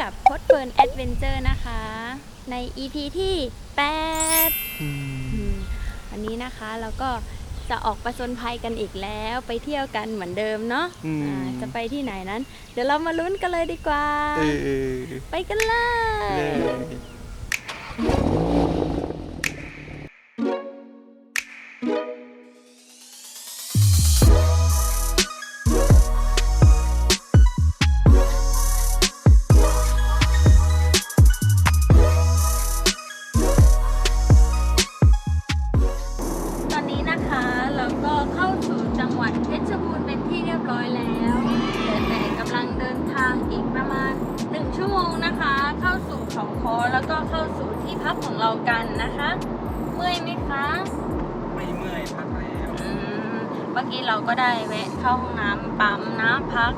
กับพดเฟิร์นแอดเวนเจอร์นะคะ ใน EP ที่8อืมวันนี้นะคะเราก็จะออกประจนภัยกันอีกแล้วไปเที่ยวกันเหมือนเดิมเนาะอืม อ่าจะไปที่ไหนนั้น เดี๋ยวเรามาลุ้นกันเลยดีกว่า เออเออไปกันเลเลย กี้เราก็ได้แวะเข้าห้องน้ำปั๊มนะพัก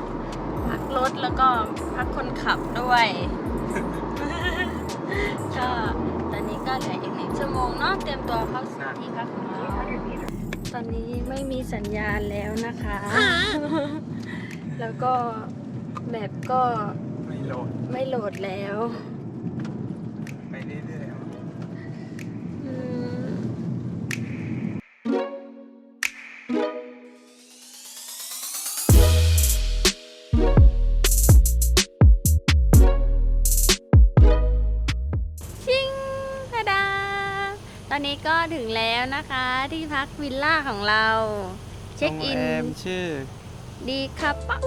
พักรถแล้วก็พักคนขับด้วยก็ตอนนี้ก็เหลืออีกหนึ่งชั่วโมงเนาะเตรียมตัวเข้าสู่ที่พักของเราตอนนี้ไม่มีสัญญาณแล้วนะคะ แล้วก็แบบก็ไม่โหลดไม่โหลดแล้ว ก็ถึงแล้วนะคะ ที่พักวิลล่าของเรา เช็คอิน โรงแรมชื่อ ดีครับปะ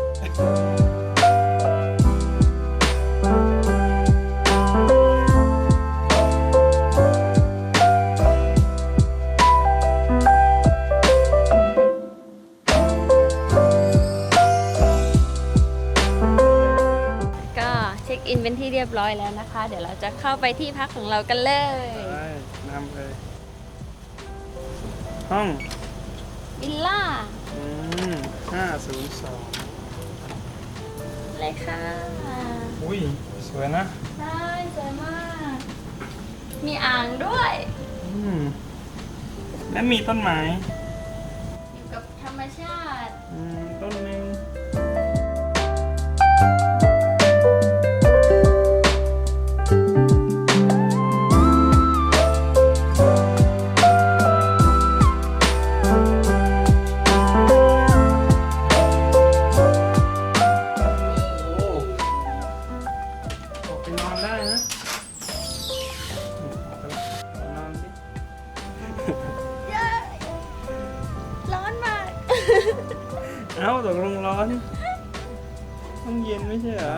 ก็เช็คอินเป็นที่เรียบร้อยแล้วนะคะ เดี๋ยวเราจะเข้าไปที่พักของเรากันเลย ห้องวิลล่าอืมห้าศูนย์สองเลยค่ะ อุ้ย สวยนะใช่สวยมาก มีอ่างด้วย อืมและมีต้นไม้ อยู่กับธรรมชาติ อืม ออกไปนอนได้นะออกไปนอนสิร้อนมาก เอ้าตกลงร้อนต้องเย็นไม่ใช่เหรอ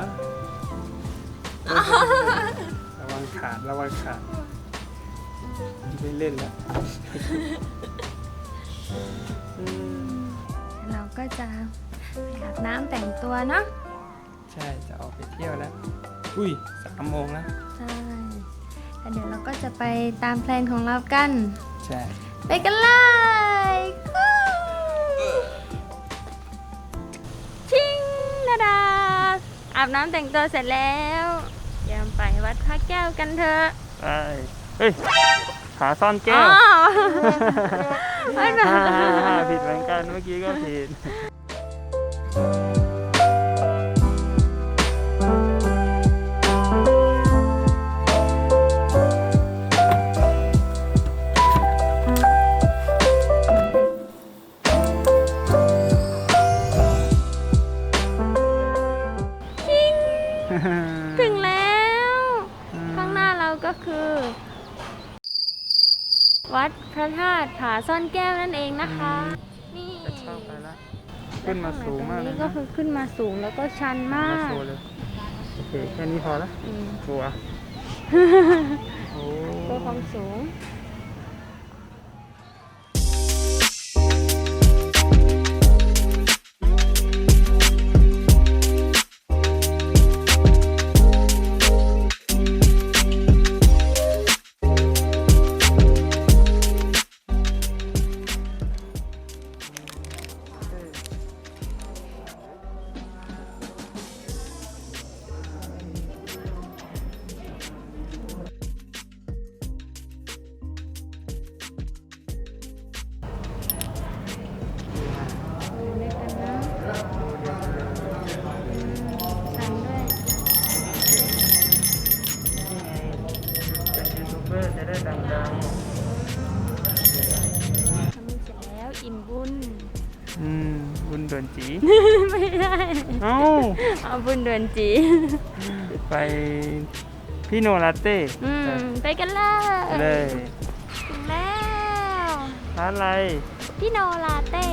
ระวังขาดระวังขาดไม่เล่นแล้วอืมเราก็จะไปอาบน้ำแต่งตัวเนาะ ใช่จะออกไปเที่ยวแล้ว อุ้ยสามโมงแล้ว ใช่แล้วเดี๋ยวเราก็จะไปตามแพลนของเรากัน ใช่ ไปกันเลยฮู้ชิงนาดาอาบน้ำแต่งตัวเสร็จแล้วเตรียมไปวัดพระแก้วกันเถอะไปเฮ้ยขาซ่อนแก้อ๋วอ ไม่เป็นไรผิดเหมือนกันเมื่อกี้ก็ผิด ซ่อนแก้วนั่นเองนะคะ นี่จะเข้าไปแล้วขึ้นมาสูงมากตรเลนี้ยก็นะคือขึ้นมาสูงแล้วก็ชันมากโชว์เลยโอเคแค่นี้พอละอืม กลัวโอ้ เพื่อความสูง มบุญเดินจี ไม่ได้เอ้า เอาบุญเดือนจี ไปพี่โนลาเต้อืม ไปกันเลยเลยถึงแล้ว ร้านอะไร พี่โนลาเต้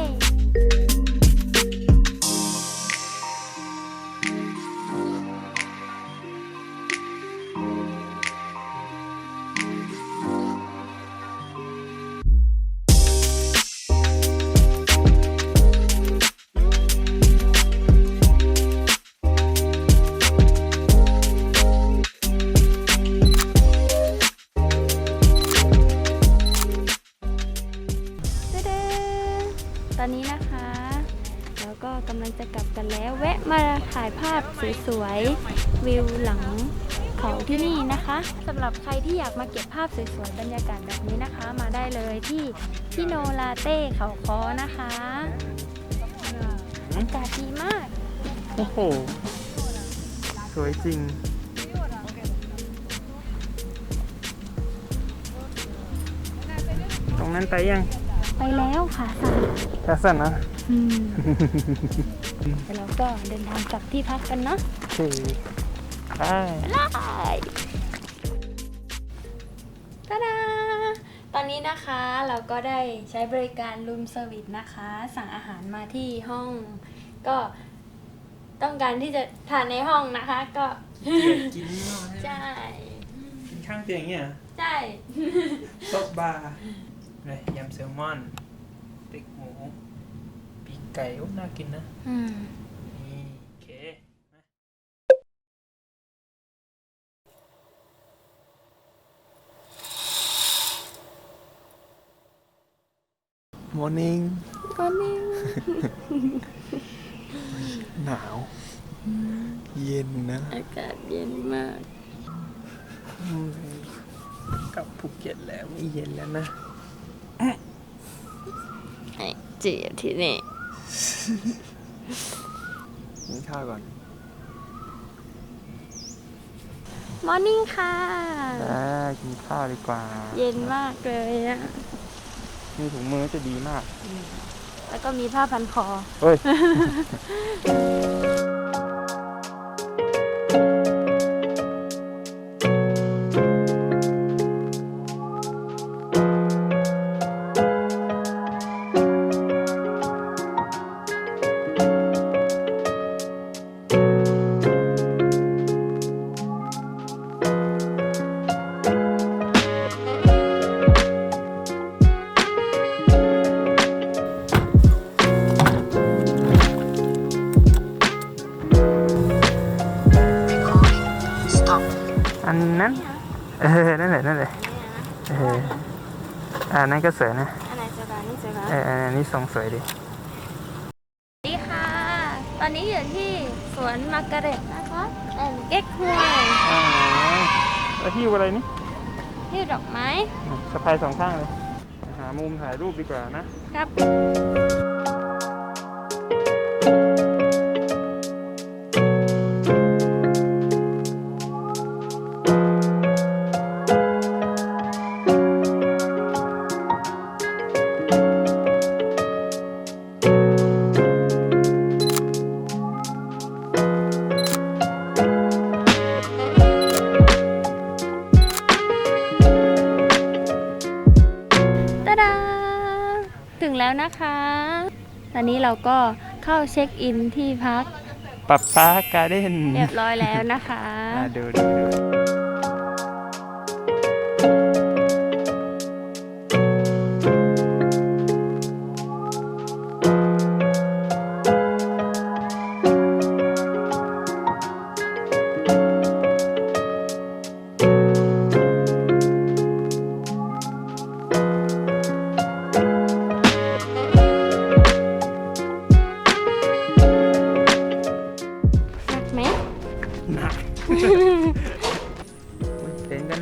นี่นะคะสำหรับใครที่อยากมาเก็บภาพสวยๆบรรยากาศแบบนี้นะคะ มาได้เลยที่ที่โนลาเต้เขาคอนะคะอากาศดีมาก โอ้โห สวยจริง ตรงนั้นไปยัง ไปแล้วค่ะสันกระสันนะอืมเดี๋ยวเราก็เดินทางกลับที่พักกันเนาะโอเค ไปได้ตาดาตอนนี้นะคะเราก็ได้ใช้บริการรูมเซอร์วิสนะคะ สั่งอาหารมาที่ห้อง ก็ต้องการที่จะทานในห้องนะคะ ก็กินใช่กินข้างเตียงเงี้ยใช่โต๊ะบาร์เลยยำแซลมอนติ๊กหมูปีกไก่โอ้น่ากินนะ อืม นี่โอเคมา Morning ก็นี่หนาว เย็นนะ อากาศเย็นมากอืมกลับภูเก็ตแล้วไม่เย็นแล้วนะไอ้จีบที่นี่ กินข้าวก่อน มอร์นิ่งค่ะ อ่า กินข้าวดีกว่า เย็นมากเลยอะ มีถุงมือจะดีมาก แล้วก็มีผ้าพันคอ เฮ้ย ก็สวยนะ อันไหนจะร้านนี่จะร้านเอออันนี้ทรงสวยดีสวัสดีค่ะ ตอนนี้อยู่ที่สวนมาร์การเร็ตนะคะแอนเก๊กฮวยอ่าแล้วหิ้วอะไรนี่ที่ดอกไม้สะพายสองข้างเลย หามุมถ่ายรูปดีกว่านะครับ ก็เข้าเช็คอินที่พักปับป้าการ์เด้นเรียบร้อยแล้วนะคะ อ่าดูดูดู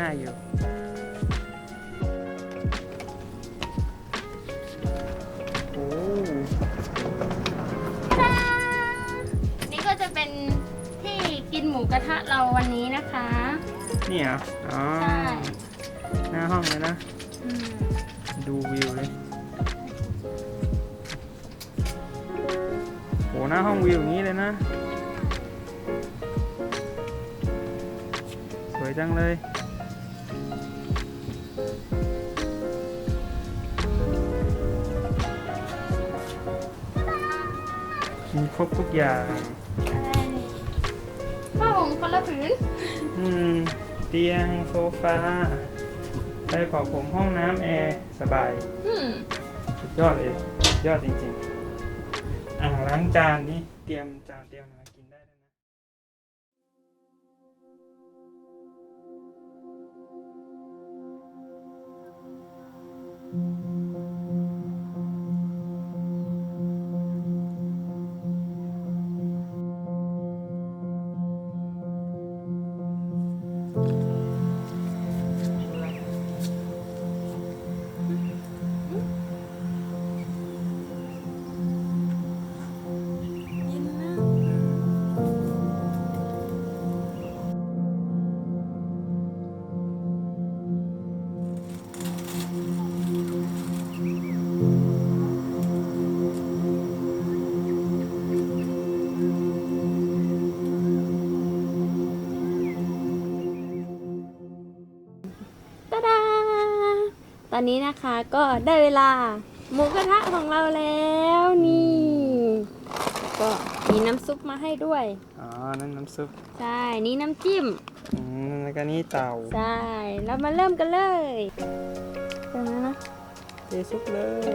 เต็นท์ก็น่าอยู่โอ้นี่ก็จะเป็นที่กินหมูกระทะเราวันนี้นะคะนี่เหรออ๋อ ใช่หน้าห้องเลยนะ อืมดูวิวเลยโหหน้าห้องวิวอย่างนี้เลยนะ สวยจังเลย ครบทุกอย่าง ผ้าห่มคนละผืนอืม เตียงโซฟาได้เป่าผมห้องน้ำแอร์สบาย อืมสุดยอดเลย สุดยอดจริงๆ อ่างล้างจานนี่เตรียมจานเตรียมอะไรมากิน อนนี้นะคะก็ได้เวลาหมูกระทะของเราแล้วนี่ ก็มีน้ำซุปมาให้ด้วย อ๋อ นั่นน้ำซุป ใช่ นี่น้ำจิ้ม อืม แล้วก็นี่เต่าใช่ เรามาเริ่มกันเลยเริ่มแล้วนะเทซุปเลย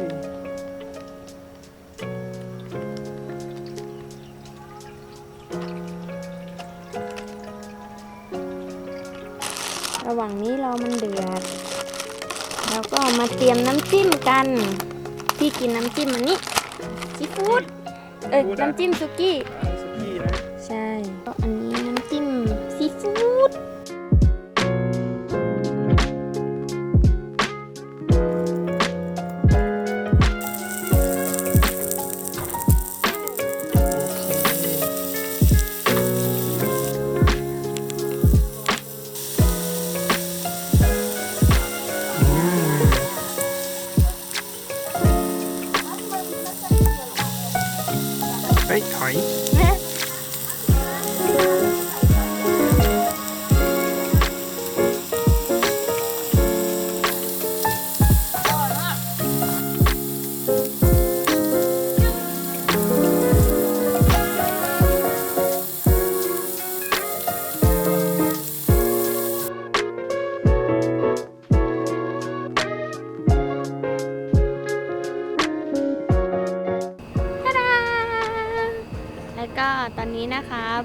ระหว่างนี้เรามันเดือด เราก็มาเตรียมน้ำจิ้มกันพี่กินน้ำจิ้มอันนี้ซีฟู้ดเอ้ยน้ำจิ้มซุกี้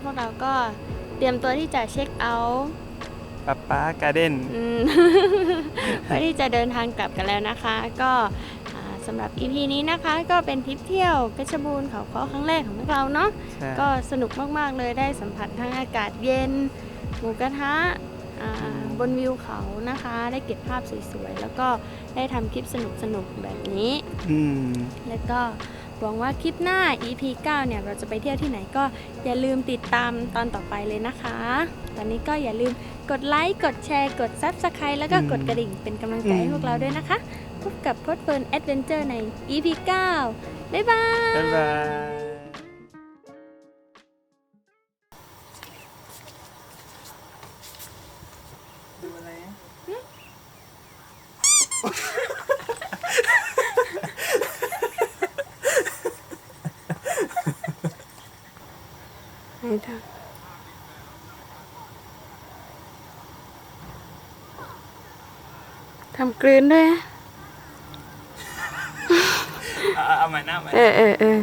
พวกเราก็เตรียมตัวที่จะเช็คเอาท์ป๊าป๊าการ์เด้นอืม เพื่อที่จะเดินทางกลับกันแล้วนะคะ ก็อ่าสำหรับ EP นี้นะคะ ก็เป็นทริปเที่ยวเพชรบูรณ์เขาค้อครั้งแรกของพวกเราเนาะ ใช่ก็สนุกมาก ๆ เลยได้สัมผัสทั้งอากาศเย็น หมูกระทะอ่าบนวิวเขานะคะ ได้เก็บภาพสวย ๆ แล้วก็ได้ทำคลิปสนุก ๆ แบบนี้ อืมแล้วก็ หวังว่าคลิปหน้า EP 9 เนี่ย เราจะไปเที่ยวที่ไหนก็อย่าลืมติดตามตอนต่อไปเลยนะคะ ตอนนี้ก็อย่าลืมกดไลค์ กดแชร์ กด Subscribe แล้วก็อืมกดกระดิ่งเป็นกำลังใจให้อืมพวกเราด้วยนะคะ พบกับพดเฟิร์นแอดเวนเจอร์ใน EP 9 บ๊ายบาย บ๊ายบายดูอะไร อะไหนทำทำกลืนด้วยนะเอาเอาใหม่หน้าใหม่เออเออเออ